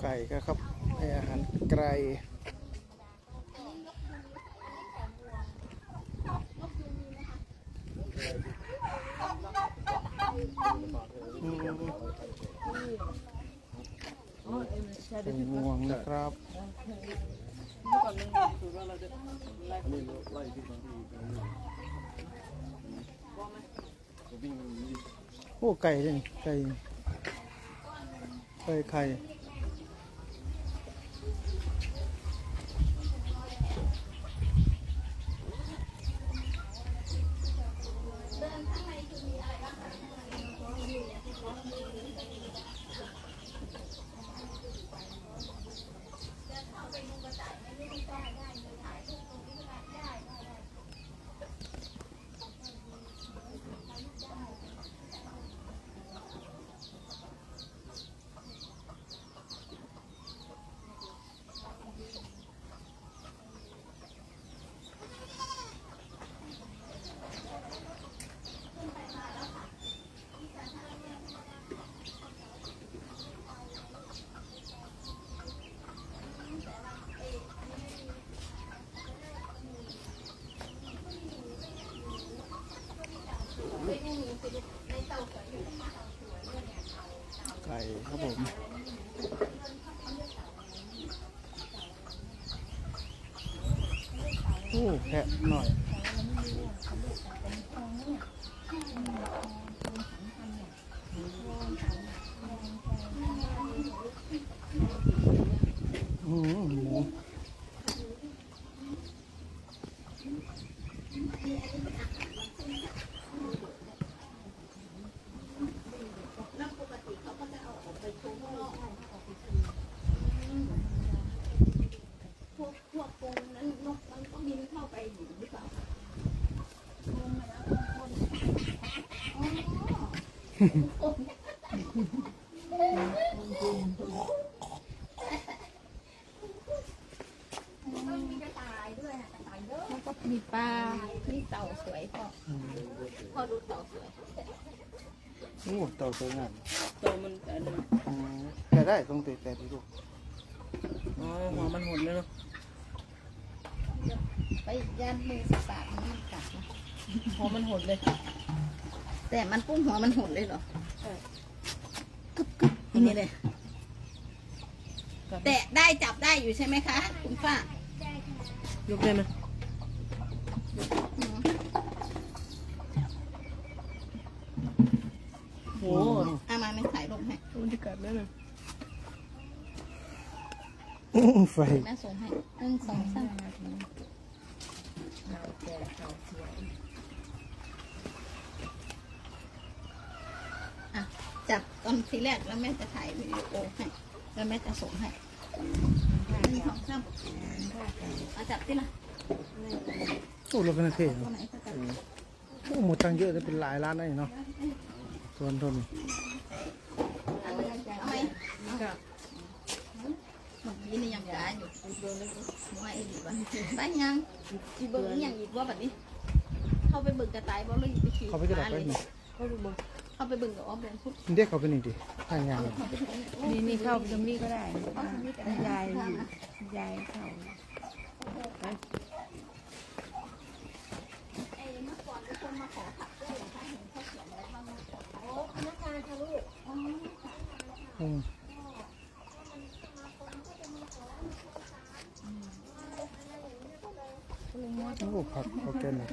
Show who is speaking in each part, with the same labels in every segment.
Speaker 1: ไก่ก็ครับให้อาหารไก่เป็นงวงนะครับโอ้ไก่เลยไก่ไก่ไข่ ครับผมโอ้แพะหน่อยอืมหมู
Speaker 2: พวกพวกกรงนั้นนกมันก็บินเข้าไปอยู่หรือเปล่ามันมีกระต่ายด้วยนะกระต่ายเยอะแล้วก็ มีปลา มีเต่าสวยพ่อ
Speaker 1: อ
Speaker 2: พ่อดูเต่าสวย
Speaker 1: โอ้เต่าสวยงาม
Speaker 3: ตัวมันอันนั้น
Speaker 1: อืมแต่ได้ต้องติดแต่ดีลูก
Speaker 3: อ๋อหัวมันหดเลยเนาะ
Speaker 2: ไปยันมือสปากมันกัดนะ
Speaker 3: หัวมันหดเลย
Speaker 2: แต่มันปุ้งหัวมันหดเลยเหรอ
Speaker 3: ใช่
Speaker 2: อันนี้เลย
Speaker 3: กัด
Speaker 2: แตะได้จับได้อยู่ใช่ไหมคะ คุณป้าย
Speaker 3: กได้ไหม
Speaker 2: อืม
Speaker 3: โอ้
Speaker 2: เอามาไม่ถ่ายลงให้
Speaker 3: มันจะกัดแล้วนะ
Speaker 1: อื้อ ไฟ
Speaker 2: แม่ส่งให้หนึ่งสองสามอะจับตอนทีแรกแล้วแม่จะถ่ายวิดีโอให้แล้วแม่จะส่งให้หนึ่งสองสามเอาจับที่ละ
Speaker 1: โอ้รถเป็นเท่
Speaker 2: ตัวไหนก็จับ
Speaker 1: โอ้หมดตังค์เยอะเลยเป็นหลายล้านได้เนาะส่วนทน
Speaker 2: เอาไหม เอาไหมหมดยีนี่ยังกาอยู่หัวไอ้ดีวะบ้านยังจีเบิ้งอีหยังอีกว่าแบบนี้ เข้าไปเบิ่งกระต่ายบ่เลยไปขี่
Speaker 1: เขาไปกระดาษ
Speaker 2: ม้า
Speaker 1: ไป
Speaker 2: เลย
Speaker 1: นี่
Speaker 3: เขาดูบ่
Speaker 2: เข้าไปเบิ่งกับอ้อมเดนพุทธ
Speaker 1: เรียกเขาไปนี่ดิทางงานเลย
Speaker 3: นี่นี่เข้าตรงนี้ก็ได้ยายอยู่ยายเข้า
Speaker 2: ไอ้เมื่อก่อนมีคนมาขอผักด้วยเหรอคะเห็นเขาเขียนอะไรบ้างโอ้พนักงานค่ะลูกอ๋อ
Speaker 1: อืมโอ้ ผักออร์แกนิก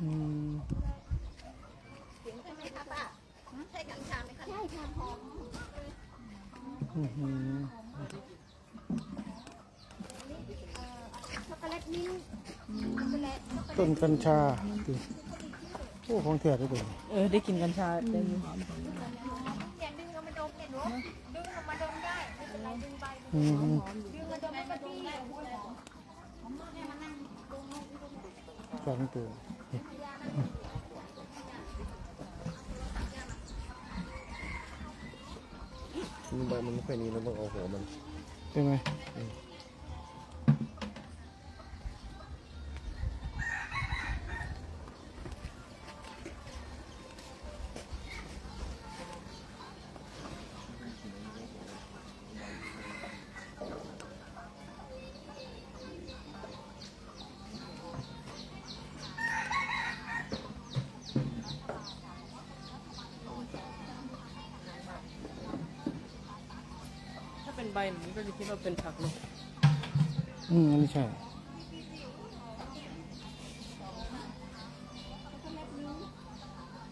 Speaker 1: อืม
Speaker 2: เสียงใช่ไหมคะป้าใช่กัญชาไหมคะใช่ค่ะหอม
Speaker 1: อื้อหือ
Speaker 2: ช็อกโกแลตมิ้นท์ช็อกโกแลตช็อกโกแลต้
Speaker 1: นกัญชาดิโอ้ของแท้ด้วยเด้
Speaker 3: เออได้กินกัญชาเต็ม
Speaker 2: เนี่ยดึงเอามาดมเนี่ยหนูดึงเอามาดมได้ไม่เป็นไรดึงไป
Speaker 1: อืม
Speaker 2: ดึงมาดมแล้วก็ดีได้หัวหอม
Speaker 1: สองตัว
Speaker 4: มันใบมันไม่ค่อยนี้เราต้องเอาหัวมัน
Speaker 1: เป็นไง
Speaker 3: มันก็จะคิดว่าเป็นผักเลย
Speaker 1: อืมอันนี้ใช่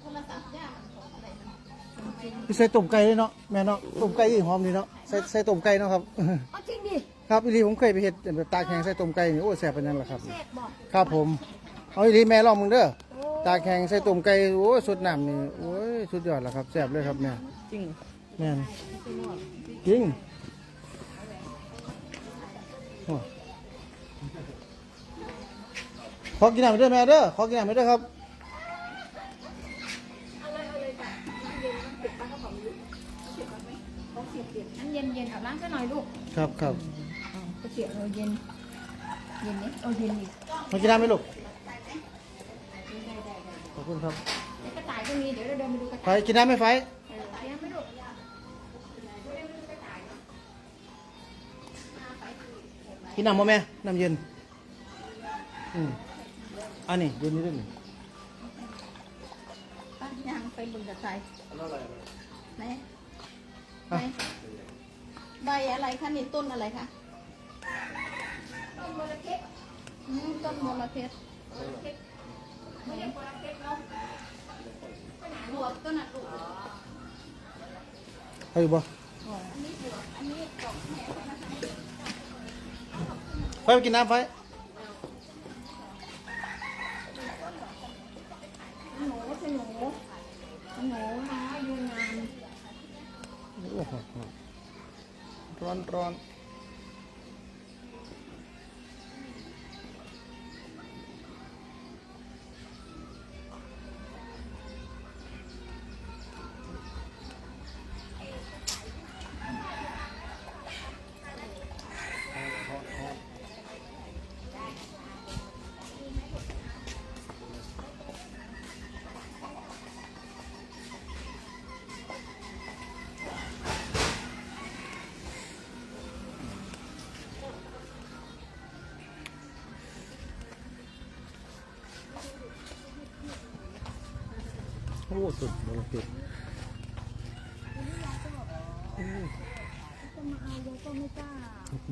Speaker 2: โทรศัพท์ย่ามันของอะไรมัน
Speaker 1: พี่ใส่ต้มไก่เลยเนาะแม่เนาะต้มไก่ยี่หอมดีเนาะใส่ใส่ต้มไก่เนาะครับ
Speaker 2: อ๋อจริงดิ
Speaker 1: ครับอีหลีผมเคยไปเห็ดแบบตากแข็งใส่ต้มไก่นี่โอ้แซ่บปานนั้นแหละครับ
Speaker 2: เสร็จบอก
Speaker 1: ครับผม เอาอีหลีแม่ลองมึงเด้อตากแข็งใส่ต้มไก่โอ้ยสุดน้ำนี่โอ้ยสุดยอดแล้วครับแซ่บเลยครับแม่
Speaker 3: จริง
Speaker 1: แม่นจริงโอ้ ขอกินน้ำไปด้วยแม่เด้อขอกินน้ำไปด้วยครับ
Speaker 2: อันเย็นเย็นๆเอาล้างซะหน่อยลูก
Speaker 1: ครับครับ
Speaker 2: ก็เสียเราเย็น เย็นนี่เอาเย็นอีก
Speaker 1: มากินน้ำไหมลูกขอบคุณครับ
Speaker 2: เดี๋ยวกระต่ายก็มีเดี๋ยวเราเดินไปดูกระ
Speaker 1: ไฟ
Speaker 2: ต่าย
Speaker 1: กินน้ำไหมไฟ
Speaker 2: กิ
Speaker 1: นน้ำบ่แม่น้ำเย็นอืมอันนี้เย็นนี่ด้วยนี่
Speaker 2: ตั้งยางไปบนกระต่ายไหนไหน
Speaker 1: อะ
Speaker 2: ใบอะไรคะนี่ต้นอะไรคะต้นมลเพชรอืมต้นมลเพชรไม่ใช่มลเพชรเนาะบวบต้นน่ะลูก
Speaker 1: เอาอยู่บ่
Speaker 2: อันนี้บวบอันนี้ดอกแหนนะคะ
Speaker 1: ไฟไปกินน้ำไฟ
Speaker 2: หนูใช่หนูหนูมาอยู่งาน
Speaker 1: โอ้โหร้อนร้อน อ้สุดโอเค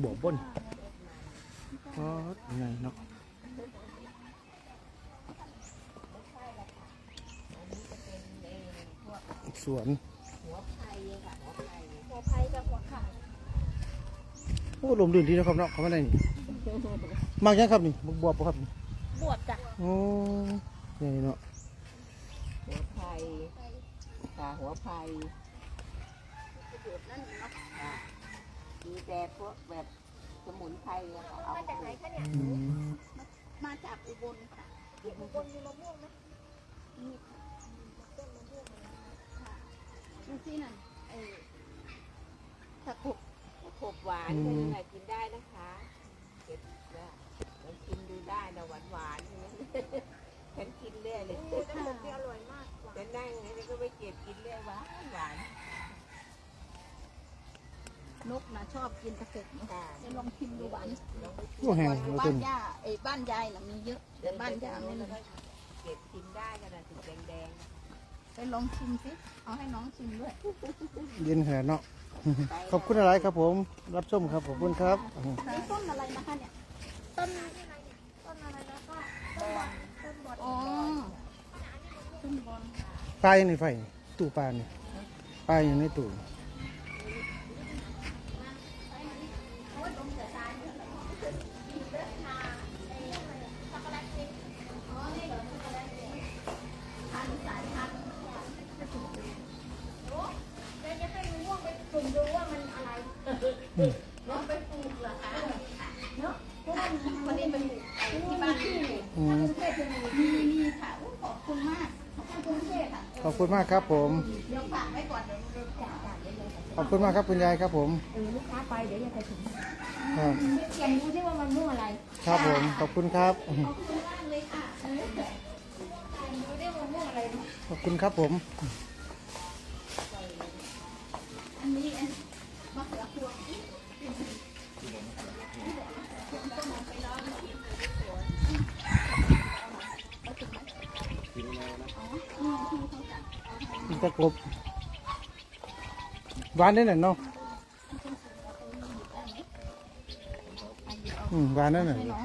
Speaker 1: บอกบนอ๋อไงเนาะสวน
Speaker 2: หัวไผ่กับหัวขา
Speaker 1: โอ้ลมลื่นดีนะครับเนาะเขาไม่ได้นี่มากยังครับนี่บักบวบบ่ครับนี่
Speaker 2: บวบจ้ะ
Speaker 1: โอ้ใหญ่เนาะ
Speaker 5: หัวไผ่ค่ะ หัวไผ่มีแต่พวกแบบสมุนไพรอะค่ะเอา
Speaker 1: อืม
Speaker 2: มาจากอุบลค่ะอุบลมีมะม่วงไหมมีค่ะต้นมะม่วงค่ะดูสิน่ะไอ้ตะขบ
Speaker 5: ขบหวานก็ยังไงกินได้นะคะ เก็บแล้วลองกินดูได้นะหวานหวานๆอย่างนั้น ฉันกินเรื่อยเลย
Speaker 2: ค่ะ
Speaker 5: อร่อยมากจะนั่งอย่างนี้ก็ไปเก็บกินเรื่อยหวานหวาน
Speaker 2: นกนะชอบกินตะขบเนอะ
Speaker 5: ค่ะ
Speaker 2: จะลองชิมดูหวาน
Speaker 1: โอ้แห้ง
Speaker 2: อยู่
Speaker 1: แล้ว
Speaker 2: บ้า
Speaker 1: ต้
Speaker 2: น
Speaker 1: น
Speaker 2: ย่าไอ้บ้านยายน่ะมีเยอะแต่บ้านย่าไม่มี
Speaker 5: เก็บกินได้ขนาดถึงแดง
Speaker 2: ไปลองชิมสิเอาให้น้องชิมด้วย
Speaker 1: เย็นขนาดเนาะขอบคุณอะไรครับผม รับชมครับขอบคุณครับ
Speaker 2: นี่ต้นอะไรนะคะเนี่ยต้นต้นอะไรแล้วก็ต้นบอลต้นบอลอ๋อต้นบอล
Speaker 1: ปลาอยู่ในไฟตู้ปลาเนี่ยปลาอยู่ในตู้า
Speaker 2: ยเลยค่ะ
Speaker 1: ขอบคุณมากครับคุณยายครับผม
Speaker 5: เออลูกค้าไปเดี๋ยวจะไปถึง
Speaker 1: ครับ
Speaker 5: เขียนดูที่ว่ามันม่วงอะไร
Speaker 1: ครับผมขอบคุณครับ
Speaker 2: ขอบคุณมากเลยค่ะเออดูได้ว่าม่วงอะไรเนอะ
Speaker 1: ขอบคุณครับผม
Speaker 2: ก
Speaker 1: รบหวานได้หน่อยเนาะ
Speaker 6: อืมหวานนั่นน่ะ
Speaker 2: ให้น้อง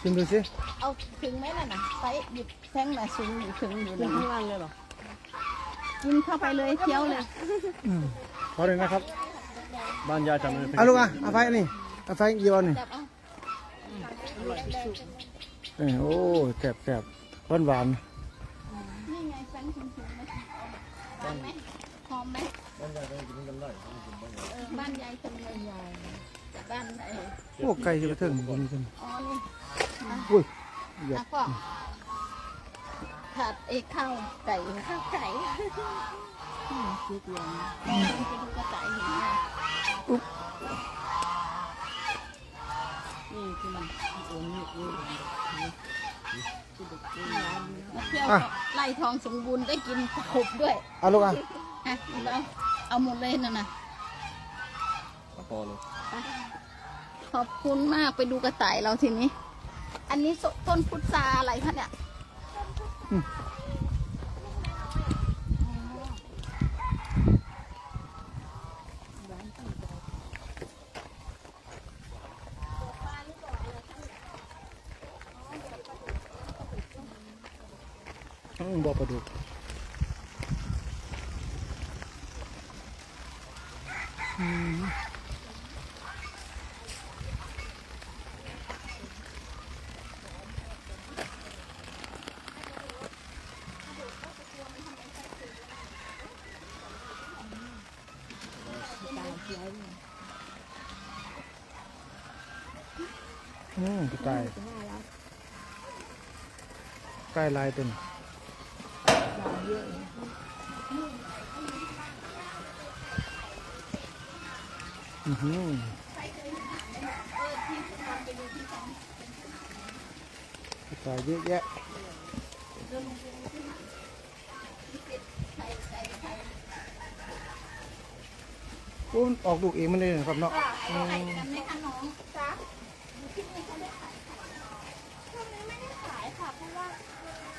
Speaker 6: ชิมดูสิ
Speaker 2: เอาถึงไหมล่ะนะไปหยิบแท่งน่ะสูงอยู่ถึงอยู่
Speaker 1: กิน
Speaker 2: นะ
Speaker 1: ทั้งวันเลยเหรอ
Speaker 2: กินเข้าไปเลยเคี้ยวเลย
Speaker 6: อืมขอเลยนะครับ
Speaker 4: บ้านยายจำเลย
Speaker 6: เอาลูกอะเอาไฟนี่เอาไฟเยี่ยวนี่
Speaker 2: จับเอา
Speaker 6: เออโอ้แสบแสบหวานหวาน
Speaker 2: นี่ไงแฟนคุณคุณไหมหอมไหมหอมไหม
Speaker 4: บ้านยายก็กินกันได้
Speaker 2: เออบ้านยายจังเลยยายจากบ้านไหน
Speaker 6: โอ้ไก่จะไปถึงบนนี้กัน
Speaker 2: อ๋อนี่
Speaker 6: อุ้ยหยียบ
Speaker 2: อะก็ผัดเอกข้าวไก่ข้าวไก่อืมคิดเลยนะไปดูกระต่ายเห็นไหม
Speaker 1: นี่คือมันโอนนี่ นี่
Speaker 2: มาเที่ยวก็ไล่ทองสมบูรณ์ได้กินขบด้วย
Speaker 6: เอาลูกอะ
Speaker 2: อะเอาเอาหมดเลยนั่นน่ะ
Speaker 4: พอเลย
Speaker 2: ขอบคุณมากไปดูกระต่ายเราทีนี้ อันนี้สต้นพุทราอะไรคะเนี่ย
Speaker 6: อืมบ่ปลาดุกอืมกระต่ายใกล้ลายตัว อือหือตายเยอะแยะโอ้นออกลูกเองมันเลยนะครับเนาะ
Speaker 2: ขายกันไหมคะน้องจ๊ะที่นี่เขาได้ขายไข่ช่วงนี้ไม่ได้ขายค่ะ เพราะว่า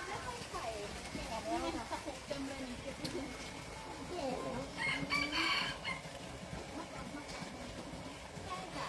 Speaker 2: ไม่ค่อยไข่นี่ไงกระปุกเต็มเลยนี่เก็บไว้ดูใช่ค่ะ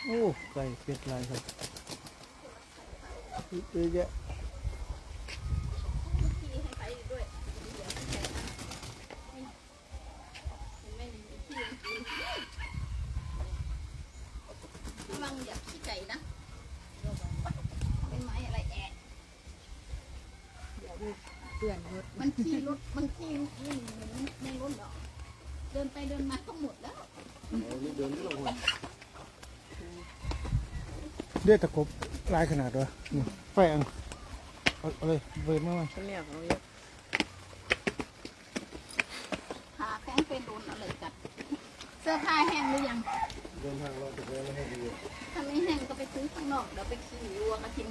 Speaker 6: โอ้ไก่เป็ดลายครับเยอะแยะ
Speaker 2: ที่ให้ไปด้วยเดี๋ยวให้ใส่นะนี่เห็นไหมนี่มีที่กินระวังอย่าขี้ไก่นะเป็นไม้อะไรแอะ
Speaker 1: เปื่อนรถ
Speaker 2: มันขี้รถมันขี้นี่ในรถเหรอเดินไปเดินมาก็หมดแล้ว
Speaker 4: เดินที่เราคน
Speaker 6: เลือดตะกบลายขนาดวะนี่ไฟอังเอาเอาเลยเบิร์มามา
Speaker 1: เขาเรียกเขาเยอะ
Speaker 2: ขาแข้งเป็นโดนอะไรกัดเสื้อผ้าแห้งหรือยัง
Speaker 4: เดินทางเราจะได้ไม่ให้ดี
Speaker 2: ถ้าไม่แห้งก็ไปซื้อข้างนอกเดี๋ยวไปขี่วัวมาทิ้ง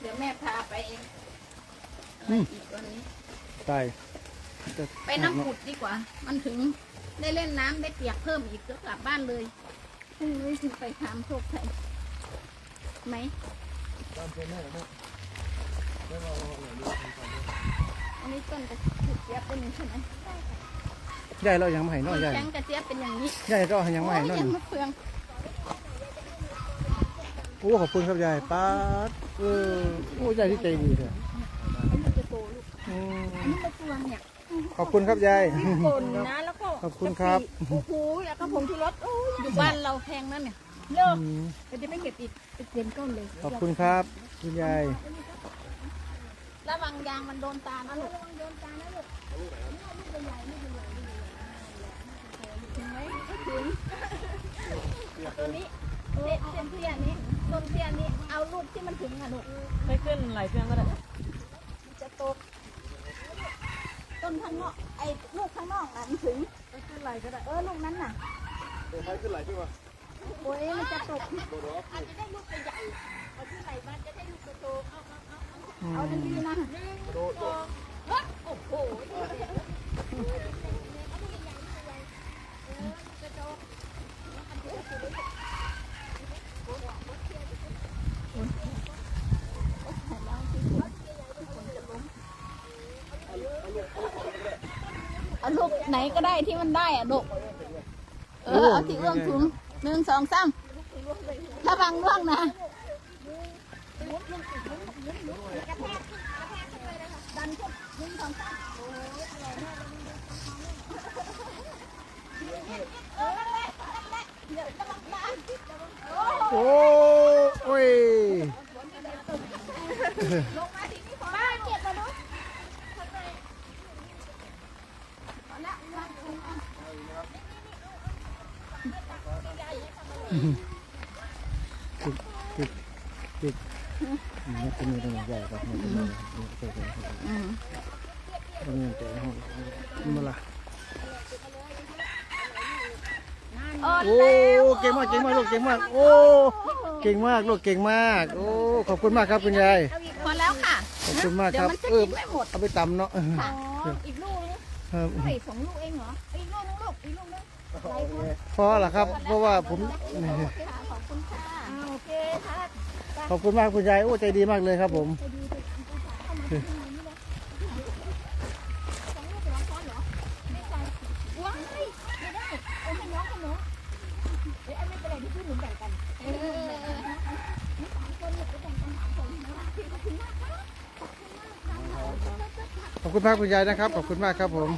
Speaker 2: เดี๋ยวแม่พาไปเองอะไรอีกวันนี้
Speaker 6: ตาย
Speaker 2: ไปน้ำผุดดีกว่า มันถึงได้เล่นน้ำได้เปียกเพิ่มอีกก็กลับบ้านเลยพรุ่งนี้จึงไปทำโชคชัย ไหม
Speaker 4: ตามเจ้าแม่แม่แม่เราเราไหนดูทำตาม
Speaker 2: อันนี้ต้นกระเจี๊ยบต้นนี้ใช่ไหมใช่ค่ะ
Speaker 6: ยายเรายังไม่ให้เน้อยยาย
Speaker 2: แข็งกระเจี๊ยบเป็นอย่างนี้
Speaker 6: ยายก็เอายังไม่ให้เน้อย
Speaker 2: โอ้ยยังมะเฟือง
Speaker 6: โอ้ขอบคุณครับยายป้าดเออโอ้ยายที่ใจดีเลย
Speaker 2: อันนี้จะโตลูก
Speaker 6: อืม
Speaker 2: อันนี้มะเฟืองเนี่ย
Speaker 6: ขอบคุณครับยาย
Speaker 1: ป่นนะแล้วก็
Speaker 6: ขอบคุณครับ
Speaker 1: โอ้โหแล้วก็ผงชูรสโอ้ย
Speaker 2: อยู่บ้านเราแพงนั่นเนี่ย
Speaker 1: เลิก
Speaker 6: อืม
Speaker 1: เราจะไม่เก็บอีก เป็นเต็มต้นเลย
Speaker 6: ขอบคุณครับ คุณยาย
Speaker 2: ระวังยางมันโดนตานะลูกถึงไหมไม่ถึงตัวนี้เส้นเส้นเทียนนี้ต้นเทียนนี้เอาลูกที่มันถึงอะลูก
Speaker 1: ไม่ขึ้นไหลเพียงก็ได้
Speaker 2: มันจะตกต้นข้างนอกไอ้ลูกข้างนอกอะมันถึง
Speaker 1: ไม่ขึ้นไหลก็ได้
Speaker 2: เออลูกนั้นน่ะ
Speaker 4: ใครขึ้นไหลพี่วะ
Speaker 2: โอ้ยมันจะตก
Speaker 1: อาจจะได้ลูกใหญ่เอาที่ไหลมาจะได้ลูกโตๆเอาเอาเอาเอา
Speaker 6: อืม
Speaker 2: เอาดีๆนะ
Speaker 4: โดดโดด
Speaker 1: โอ้โห
Speaker 2: เอาลูกไหนก็ได้ที่มันได้อะลูก เออ เอาที่เอื้องถุง หนึ่งสองสามถ้าบังร่วงนะดันขึ้นหนึ่งสองสามเออนั่นแหละนั่นแหละเดี๋ยวจะบังตาโอ้
Speaker 6: โอ้โอ้ย
Speaker 2: ลงมาทีนี้พอบ้าเจ็บมาดูพอละวางลงมา
Speaker 6: ติดติดนี่จะมีตรงไหนใหญ่ครับนี่ตรงนี้ใช่ใช่ใช่
Speaker 2: อืม
Speaker 6: ตรงนี้แต่ห้องมาละ
Speaker 2: อ่อน
Speaker 6: โอ้
Speaker 2: แล้ว
Speaker 6: เก่งมากเก่งมากลูกเก่งมากโอ้เก่งมากลูกเก่งมากโอ้ขอบคุณมากครับคุณยาย
Speaker 2: พอแล้วค่ะ
Speaker 6: ขอบคุณมาก
Speaker 2: เดี๋
Speaker 6: ค
Speaker 2: ยว
Speaker 6: รับ
Speaker 2: มันจะ
Speaker 6: เออ
Speaker 2: กินไม่หมด
Speaker 6: เอาไปตำเนาะ
Speaker 2: ค่ะอีกลูกนึง
Speaker 6: ครับ
Speaker 2: เฮ้ยสองลูกเองเหรออีกลูกนึงลูกอีกลูกนึง อะไรคะ
Speaker 6: พอละครับ เพราะว่าผม
Speaker 2: ขอบคุณค่ะโอเคค่ะ
Speaker 6: ขอบคุณมากคุณยายโอ้ใจดีมากเลยครับผม
Speaker 2: ไปดูไปเข้ามาที่นี่เลยสองลูกเป็นร้อยก้อนเหรอไม่ใช่ว้ายไม่ได้เอาให้น้องให้น้องเอ้ยไม่เป็นไรที่พี่หนุนแบ่งกันเออนี่สามคนเนี่ยไปแบ่งกันสามคนนะขอบคุณมากค่ะ
Speaker 6: ขอบคุณมากคุณยายนะครับ ขอบคุณมากครับผม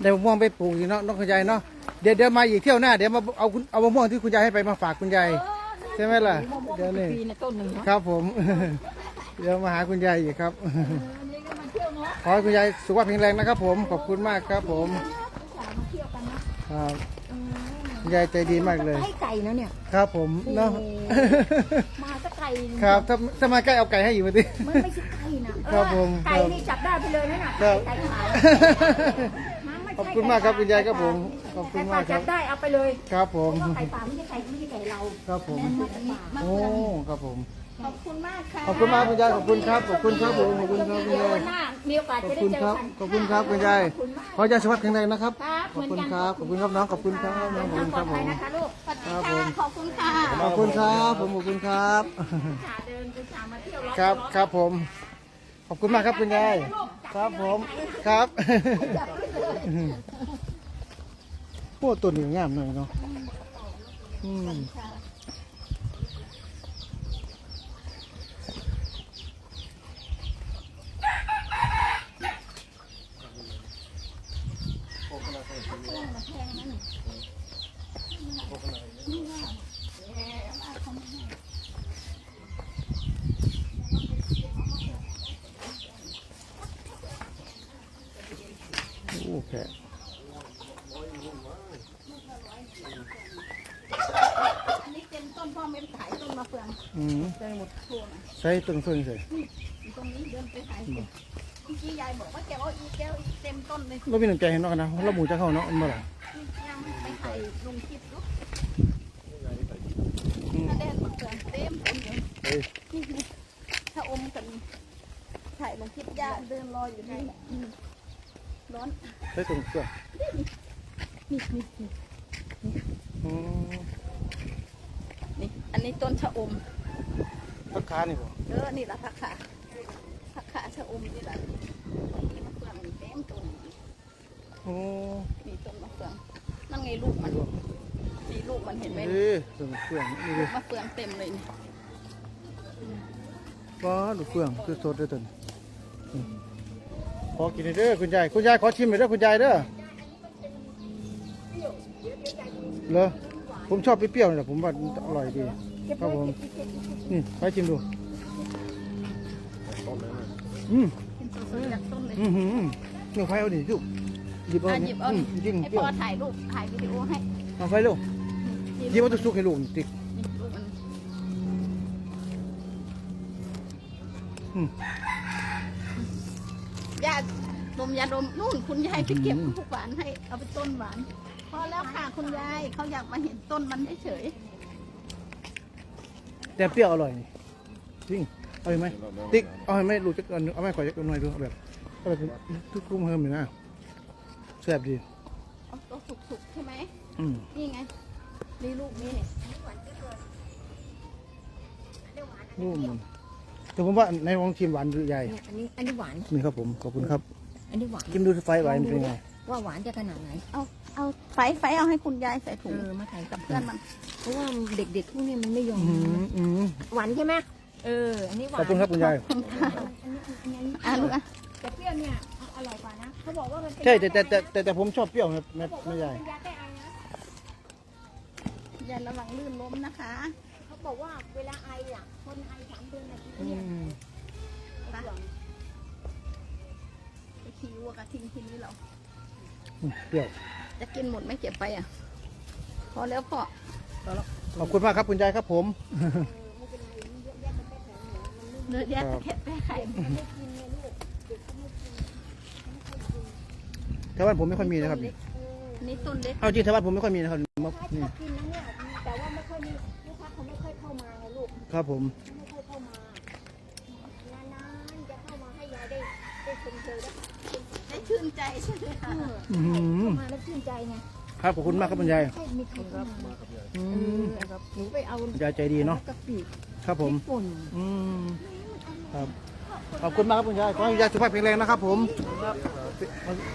Speaker 6: เดี๋ยวมะม่วงไปปลูกอีกเนาะน้องคุณยายเนาะเดี๋ยวเดี๋ยวมาอีกเที่ยวหน้าเดี๋ยวมาเอาคุณเอามะม่วงที่คุณยายให้ไปมาฝากคุณยายใช่ไหมล่ะเดี๋ยวนี่
Speaker 1: ปีในต้นหนึ่งเนาะ
Speaker 6: ครับผม เดี๋ยวมาหาคุณยายอีกครับ
Speaker 2: วันนี้ก็มาเที่ยวเนาะ
Speaker 6: ขอให้คุณยายสุขภาพแข็งแรงนะครับ ผมขอบคุณมากครับผม
Speaker 2: สาวมาเที่ยวกันนะครับ
Speaker 6: คุณยายใจดีมากเลย
Speaker 1: ให้ไก่นะเนี่ย
Speaker 6: ครับผมเนาะ
Speaker 2: มาสักไก่
Speaker 6: ครับถ้าถ้ามาใกล้เอาไก่ให้อยู่มาดิ
Speaker 2: มันไม่ใช่ไก่นะ
Speaker 6: ครับผม
Speaker 1: ไก่นี่จับได้ไปเลยนะน่ะ
Speaker 6: ครับ
Speaker 1: ไก่ขาย
Speaker 6: ข อบคุณมากครับคุณยายครับผมขอบคุณมากค
Speaker 1: จั
Speaker 6: รั
Speaker 1: บบได้เอาไปเลย
Speaker 6: ครับผม
Speaker 1: เพราะว่าไก่ป่าไม่ใช่ไก่ไม่ใช่ไก่เรา
Speaker 6: ครับผม
Speaker 2: มา
Speaker 6: โอ้
Speaker 2: เฟือง
Speaker 6: ครับผม
Speaker 2: ขอบคุณมากค่ะ
Speaker 6: ขอบคุณมากคุณยายขอบคุณครับขอบคุณครับผมขอบคุณครับคุณ
Speaker 1: เดี๋ยวยา
Speaker 6: ย
Speaker 1: วันหน้ามีโอกาส
Speaker 6: ขอบ
Speaker 1: จะได้
Speaker 6: คุณ
Speaker 1: เจอ
Speaker 6: ครับ
Speaker 1: กัน
Speaker 6: ขอบคุณครับคุณยายขอให้ยายสุขภาพแข็งแรงนะครับ
Speaker 2: ครับ
Speaker 6: ขอบคุณครับขอบคุณครับน้องขอบคุณครับน้องขอบ
Speaker 1: ทา
Speaker 6: คุ
Speaker 1: ง
Speaker 6: ณ
Speaker 1: ป
Speaker 6: ค
Speaker 1: ลอ
Speaker 6: รั
Speaker 1: ด
Speaker 6: บผ
Speaker 1: ภัย
Speaker 6: ม
Speaker 1: นะคะลูก
Speaker 2: ขอบคุณค่ะขอบคุณค่ะ
Speaker 6: ขอบคุณครับผมขอบคุณครับ
Speaker 1: ขาเดินกุชามาเที่ยวรอบ
Speaker 6: ครับครับผม ขอบคุณมากครับคุณยายครับผมครับพวกตัวนี้งามหน่อยเนาะอืมโอ้แค่
Speaker 2: อันนี้เต็มต้นพ่อเม็ดขายต้นมะเฟื อง
Speaker 6: อืม
Speaker 2: ได้หมดทั่วนะ
Speaker 6: ใส่ต้นเฟืองใส่
Speaker 2: อยู่ตรงนี้เดินไปขายสิเมื่อกี้ยายบอกว่าแกเอาอีกแก้วอีกเต็มต้นเลย
Speaker 6: เรามีน้ำใจให้น้องกันนะเราหมูจะเข้าเนาะมันบ่ล่ะ
Speaker 2: ยังไปขายลงคลิปลูก
Speaker 6: อืม
Speaker 2: ถ้าแดดมะเฟืองเต็มเต็มเลย
Speaker 6: เอ้ย
Speaker 2: นี่ไงถ้าอมกันถ่ายลงคลิปยาเดินรออยู่นี่แหละอืมร้อน
Speaker 6: ใส่ต้นเฟือง
Speaker 2: นี่นี่นี่
Speaker 6: อืม
Speaker 2: นี่ อันนี้ต้นชะอม
Speaker 6: พักขานี่บ่
Speaker 2: เออนี่ละผักขาผักขาชะอมนี่ละนี่มะเฟืองนี่เต็มต้น
Speaker 6: โอ้
Speaker 2: มีต้นมะเฟืองนั่นไงลูกมันมีลูกมันเห็นไหม
Speaker 6: เอ้ยส่วนเฟื่องนี่เลย
Speaker 2: มะเฟืองเต็มเลยนี่
Speaker 6: ว้าลูกเฟื่องคือสดเลยตัวนี้อืมขอกินหน่อยเด้อคุณยายคุณยายขอชิมหน่อยเด้อคุณยายเด้อเหรอ ผมชอบเปรี้ยวๆนี่แหละผมว่าอร่อยดีครับผมนี่ไปชิมดูอืม
Speaker 2: กินสดๆจากต้นเลย
Speaker 6: อืมหืมนี่ไฟเอาดิจุ๊บหยิบเอา
Speaker 2: อะหยิบเอา
Speaker 6: มจริง
Speaker 2: ให้
Speaker 6: เปรี้ย
Speaker 2: พ่
Speaker 6: ว
Speaker 2: อถ่ายรูปถ่ายวิดีโอให้
Speaker 6: เอาไฟเร็วหยิบเอาตุ๊กๆให้ลูกติ๊ก
Speaker 2: นี่ลูกมัน
Speaker 6: อืม
Speaker 2: ยาดมยาดมนู่นคุณยายไปเก็บลูกหวานให้เอาไปต้นหวาน พอแล้วค่ะคุณยายเขาอยากมาเห็นต้นมันเฉย
Speaker 6: แต่เปรี้ยวอร่อยนี่จริงเอาไหมติ๊กเอาไหมลูกจักอันหนึ่งเอาไหมขอจักอันหน่อยดูเอาแบบเอาแบบทุกกลุ่มเพิ่มเลยนะแซ่บดี
Speaker 2: ๆเอาตัวสุกๆใช่ไหม
Speaker 6: อืม
Speaker 2: นี่ไงนี่ลูกนี่เนี่ย
Speaker 6: นุ่มมันแต่ผมว่าในวงทีมหวานดูใหญ่
Speaker 7: เนี่ยอันนี้อันนี้หวาน
Speaker 6: นี่ครับผมขอบคุณครับ
Speaker 7: อันนี้หวาน
Speaker 6: กินดูไฟหวานเป็นไง
Speaker 7: ว่าหวานจะขนาดไหน
Speaker 2: เอาเอาไฟไฟเอาให้คุณยายใส่ถุ
Speaker 7: เองอมาถ่ายกับ
Speaker 2: เพื่อนมัน
Speaker 7: เพราะว่าเด็กๆพวกนี้มันไม่ยอม
Speaker 6: อืมอืม
Speaker 7: หวานใช่ไหมเอออันนี้หวา
Speaker 6: ขอนบคุณครับคุณยาย
Speaker 2: อะลูกอะ
Speaker 7: แต่เปรี้ยวเนี่ยอร่อยกว่านะเขาบอกว่ามันเป็น
Speaker 6: ใช่แต่แต่แต่แต่แต่ผมชอบเปรี้ยวครับแม่ไม่ใหญ่
Speaker 7: ยาแก้ไอนะ
Speaker 2: ยายระวังลื่นล้มนะคะ
Speaker 7: เขาบอกว่าเวลาไออะคนไอสามเดือนอะกิน
Speaker 6: อื
Speaker 7: เนี่ย
Speaker 6: ม
Speaker 2: ไปไปขี่วัวกระทิงทีนี้เรา
Speaker 6: เปรี้ยว
Speaker 2: จะกินหมดไม่เก็บไปอะ พอแล้วพ่อ
Speaker 6: ขอบคุณมากครับคุณยายครับผม
Speaker 2: เนื้อแยก
Speaker 6: ครับ
Speaker 2: แค่แป้ไข่
Speaker 6: แถวบ้านผมไม่ค่อยมีนะครับนี่
Speaker 2: นี่ต้นเล็ก
Speaker 6: เอาจริงแถวบ้านผมไม่ค่อยมีนะครับมะนี่
Speaker 7: กินนะเนี่ยแต่ว่าไม่ค่อยมีลูกค้าเขาไม่ค่อยเข้ามาไงลูก
Speaker 6: ครับผม
Speaker 7: ไม่ค่อยเข้ามานานๆจะเข้ามาให้ยายได้ได้ชมเชยได้
Speaker 2: ได้ ชื่นใจใช่ไหมคะ
Speaker 6: อืม
Speaker 7: เข้ามาแล้วชื่นใจไง
Speaker 6: ครับขอบคุณมากครับคุณยาย
Speaker 7: ให้มีใครเข้ามา
Speaker 6: อื
Speaker 7: เอ
Speaker 6: ม
Speaker 7: อแบบหนูไปเอา
Speaker 6: คุณยายใจดีเนาะ
Speaker 7: กะปิ
Speaker 6: ครับผม
Speaker 7: ป่น
Speaker 6: อืมครับขอบคุณมากครับคุณยายขอให้คุณยายสุขภาพแข็งแรงนะครับ ผม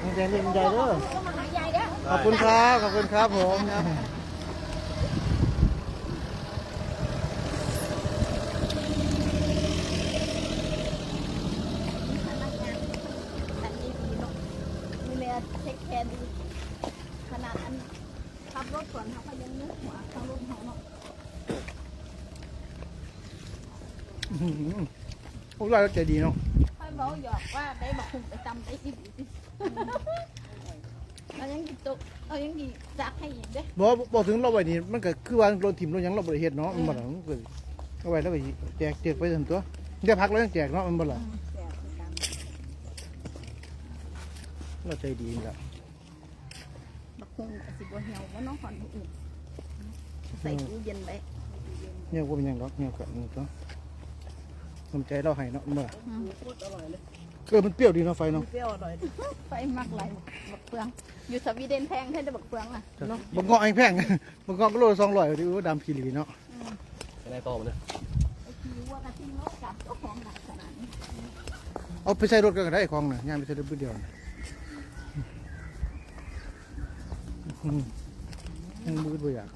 Speaker 6: คุณยายเรียนคุณยายเด้อ
Speaker 7: ก็มาหายายเด้อ
Speaker 6: ขอบคุณครับขอบคุณครับผม
Speaker 2: พนักงานอันนี้ดีเนาะมีเลียเทคแคร์ดีขนาดอันขับรถสวนเขาก็ยังนึกหัวเขารถเขาเนาะ
Speaker 6: อื้อหือพ วกเราใจดีเนาะ
Speaker 2: ค่อยบอกหยอกว่าได้บอกคุมไปจำได้สิบสิเรายังกี่ตกเรายังกี่จักให้อีกเด้
Speaker 6: บอกบอกถึงเราไว้นี่มันก็คือว่าเราถิ่มเรายังเราบริเหตุเนาะมันบ่ล่ะมันก็เอาไว้แล้วก็แจกแจกไปถึงตัวเดี๋ยวพักแล้วยังแจกเนาะมันบ่ล่ะเราใจดีแหละ
Speaker 2: บักคงกับสิบวเหี่ยวว่าน้องขอนอื่นใส่ตู้เย็นไว้
Speaker 6: เนี่ยว่าเป็นหยังดอกเนี่ยก็นี่ตัว น้ำใจเราให้เนาะเมันบ่ล่ะเออมันเปรี้ยวดีเนาะไฟเนาะ
Speaker 3: เปรี้ยวอร่อย
Speaker 2: ไฟมักไหลบักเฟืองอยู่สวีเดนแพงแค่ได้บักเฟืองอะ
Speaker 6: บางเงาะไอ้แพงบางเงาะก็โลละสองร้อยดิวดำพีหลีเนาะ
Speaker 4: อะไรต่อมันเนี่ย
Speaker 2: เอา
Speaker 6: ไปใส่รถก็ได้ของน่ะย่างไปใส่รถเดียวน่ะมืดบ่อยาก